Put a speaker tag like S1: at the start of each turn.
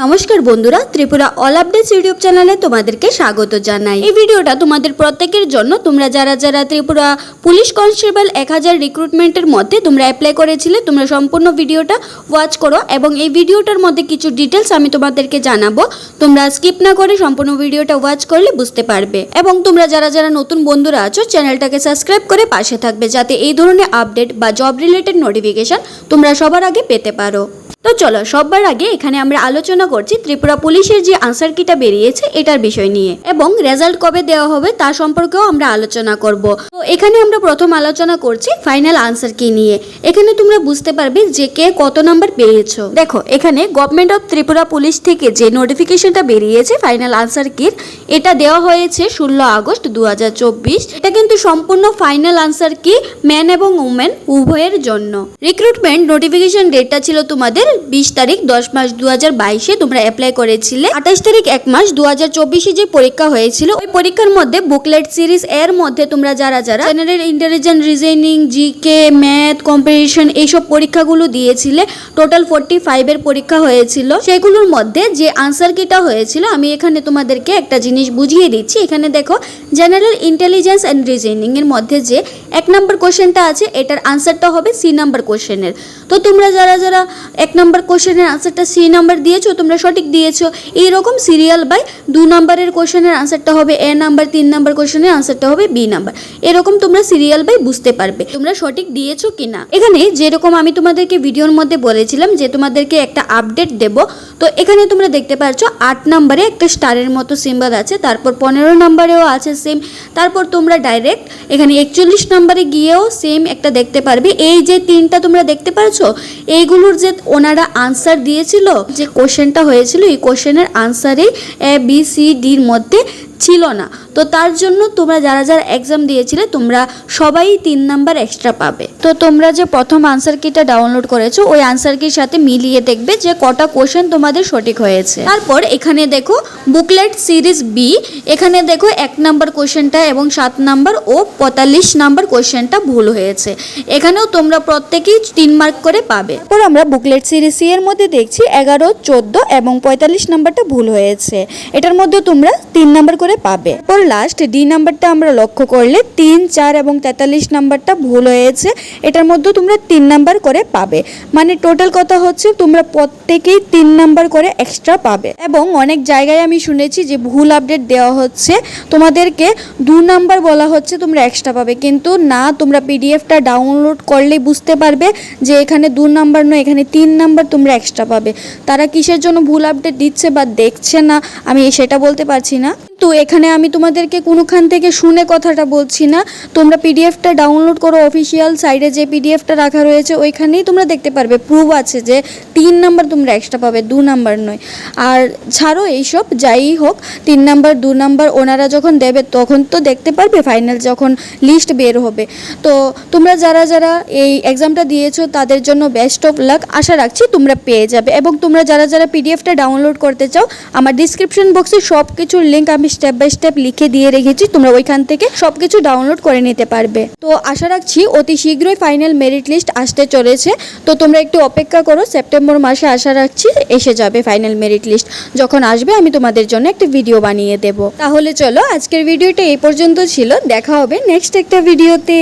S1: নমস্কার বন্ধুরা, Tripura all updates YouTube চ্যানেলে তোমাদেরকে স্বাগত জানাই। এই ভিডিওটা তোমাদের প্রত্যেকের জন্য, তোমরা যারা যারা ত্রিপুরা পুলিশ কনস্টেবল এক হাজার রিক্রুটমেন্টের মধ্যে তোমরা অ্যাপ্লাই করেছিলে, তোমরা সম্পূর্ণ ভিডিওটা ওয়াচ করো এবং এই ভিডিওটার মধ্যে কিছু ডিটেলস আমি তোমাদেরকে জানাব। তোমরা স্কিপ না করে সম্পূর্ণ ভিডিওটা ওয়াচ করলে বুঝতে পারবে। এবং তোমরা যারা যারা নতুন বন্ধুরা আছো চ্যানেলটাকে সাবস্ক্রাইব করে পাশে থাকবে, যাতে এই ধরনের আপডেট বা জব রিলেটেড নোটিফিকেশন তোমরা সবার আগে পেতে পারো। তো চলো, সববার আগে এখানে আমরা আলোচনা করছি ত্রিপুরা পুলিশের যে আনসার কিটা বেরিয়েছে এটার বিষয় নিয়ে এবং রেজাল্ট কবে দেওয়া হবে তা সম্পর্কেও আমরা আলোচনা করব। তো এখানে আমরা প্রথম আলোচনা করছি ফাইনাল আনসার কি নিয়ে। এখানে তোমরা বুঝতে পারবে যে কে কত নাম্বার পেয়েছ। দেখো, এখানে গভর্নমেন্ট অফ ত্রিপুরা পুলিশ থেকে যে নোটিফিকেশনটা বেরিয়েছে ফাইনাল আনসার কির এটা দেওয়া হয়েছে ষোলো আগস্ট দু হাজার চব্বিশ। এটা কিন্তু সম্পূর্ণ ফাইনাল আনসার কি ম্যান এবং উমেন উভয়ের জন্য। রিক্রুটমেন্ট নোটিফিকেশন ডেটটা ছিল তোমাদের বিশ তারিখ দশ মাস দু হাজার বাইশে তোমরা অ্যাপ্লাই করেছিলে। আঠাশ তারিখ এক মাস দু হাজার চব্বিশে যে পরীক্ষা হয়েছিল, ওই পরীক্ষার মধ্যে বুকলেট সিরিজ এর মধ্যে তোমরা যারা যারা general intelligence reasoning GK math competition এইসব পরীক্ষাগুলো দিয়েছিলে টোটাল ফোরটি ফাইভের পরীক্ষা হয়েছিল। সেগুলোর মধ্যে যে আনসার কিটা হয়েছিল, আমি এখানে তোমাদেরকে একটা জিনিস বুঝিয়ে দিচ্ছি। এখানে দেখো জেনারেল ইন্টেলিজেন্স অ্যান্ড রিজনিং এর মধ্যে যে এক নম্বর কোশ্চেনটা আছে, এটার আনসারটা হবে সি নাম্বার কোশ্চেনের তো তোমরা যারা যারা এক নম্বর কোশ্চেনের আনসারটা সি নাম্বার দিয়েছ, তোমরা সঠিক দিয়েছ। এইরকম সিরিয়াল বাই দু নম্বরের কোশ্চেনের আনসারটা হবে এ নাম্বার, তিন নাম্বার কোশ্চেনের আনসারটা হবে বি নাম্বার। এরকম তোমরা সিরিয়াল বাই বুঝতে পারবে, তোমরা সঠিক দিয়েছ কিনা। এখানে যেরকম আমি তোমাদেরকে ভিডিওর মধ্যে বলেছিলাম যে তোমাদেরকে একটা আপডেট দেব, তো এখানে তোমরা দেখতে পাচ্ছ আট নাম্বারে একটা স্টারের মতো সিম্বল আছে, তারপর পনেরো নাম্বারেও আছে সেম, তারপর তোমরা ডাইরেক্ট এখানে একচল্লিশ নাম্বারে গিয়েও সেম একটা দেখতে পারবে। এই যে তিনটা তোমরা দেখতে পারছ, এইগুলোর যে ওনারা আনসার দিয়েছিল যে কোশ্চেনটা হয়েছিল, এই কোশ্চেনের আনসারেই এ বি সি ডির মধ্যে ছিল না। তো তার জন্য তোমরা যারা যারা এক্সাম দিয়েছিলে, তোমরা সবাই তিন নাম্বার এক্সট্রা পাবে। তো তোমরা যে প্রথম আনসার কিটা ডাউনলোড করেছ, ওই আনসার কির সাথে মিলিয়ে দেখবে যে কটা কোশ্চেন তোমাদের সঠিক হয়েছে। তারপর এখানে দেখো বুকলেট সিরিজ বি এখানে দেখো এক নাম্বার কোশ্চেনটা এবং সাত নাম্বার ও পঁয়তাল্লিশ নাম্বার কোশ্চেনটা ভুল হয়েছে। এখানেও তোমরা প্রত্যেকেই তিন মার্ক করে পাবে। তারপর আমরা বুকলেট সিরিজ সি এর মধ্যে দেখছি এগারো, চোদ্দ এবং পঁয়তাল্লিশ নাম্বারটা ভুল হয়েছে। এটার মধ্যে তোমরা তিন নাম্বার করে পাবে। পর লাস্ট ডি নাম্বারটা আমরা লক্ষ্য করলে তিন, চার এবং তেতাল্লিশ নাম্বারটা ভুল হয়েছে। এটার মধ্যে তোমরা তিন নাম্বার করে পাবে। মানে টোটাল কথা হচ্ছে তোমরা প্রত্যেকেই তিন নাম্বার করে এক্সট্রা পাবে। এবং অনেক জায়গায় আমি শুনেছি যে ভুল আপডেট দেওয়া হচ্ছে। তোমাদেরকে দু নাম্বার বলা হচ্ছে তোমরা এক্সট্রা পাবে। কিন্তু না, তোমরা পিডিএফটা ডাউনলোড করলেই বুঝতে পারবে যে এখানে দু নাম্বার নয়, এখানে তিন নাম্বার তোমরা এক্সট্রা পাবে। তারা কিসের জন্য ভুল আপডেট দিচ্ছে বা দেখছে না, আমি সেটা বলতে পারছি না। কিন্তু এখানে আমি তোমাদেরকে কোনোখান থেকে শুনে কথাটা বলছি না। তোমরা পিডিএফটা ডাউনলোড করো অফিসিয়াল সাইডে যে পিডিএফটা রাখা রয়েছে, ওইখানেই তোমরা দেখতে পারবে। প্রুফ আছে যে তিন নাম্বার তোমরা এক্সট্রা পাবে, দু নাম্বার নয়। আর ছাড়ো এইসব, যাই হোক, তিন নাম্বার, দু নাম্বার ওনারা যখন দেবে, তখন তো দেখতে পারবে ফাইনাল যখন লিস্ট বের হবে। তো তোমরা যারা যারা এই এক্সামটা দিয়েছ, তাদের জন্য বেস্ট অফ লাক আশা রাখছি তোমরা পেয়ে যাবে। এবং তোমরা যারা যারা পিডিএফটা ডাউনলোড করতে চাও, আমার ডিসক্রিপশন বক্সে সব কিছুর লিঙ্ক আমি স্টেপ বাই স্টেপ লিখে দিয়ে রেখেছি, তোমরা ওইখান থেকে সব কিছু ডাউনলোড করে নিতে পারবে। তো আশা রাখছি অতি শীঘ্রই ফাইনাল মেরিট লিস্ট আসতে চলেছে। তো তোমরা একটু অপেক্ষা করো, সেপ্টেম্বর মাসে আশা রাখছি এসে যাবে ফাইনাল মেরিট লিস্ট যখন আসবে, আমি তোমাদের জন্য একটা ভিডিও বানিয়ে দেব। তাহলে চলো, আজকের ভিডিওটা এই পর্যন্ত ছিল। দেখা হবে নেক্সট একটা ভিডিওতে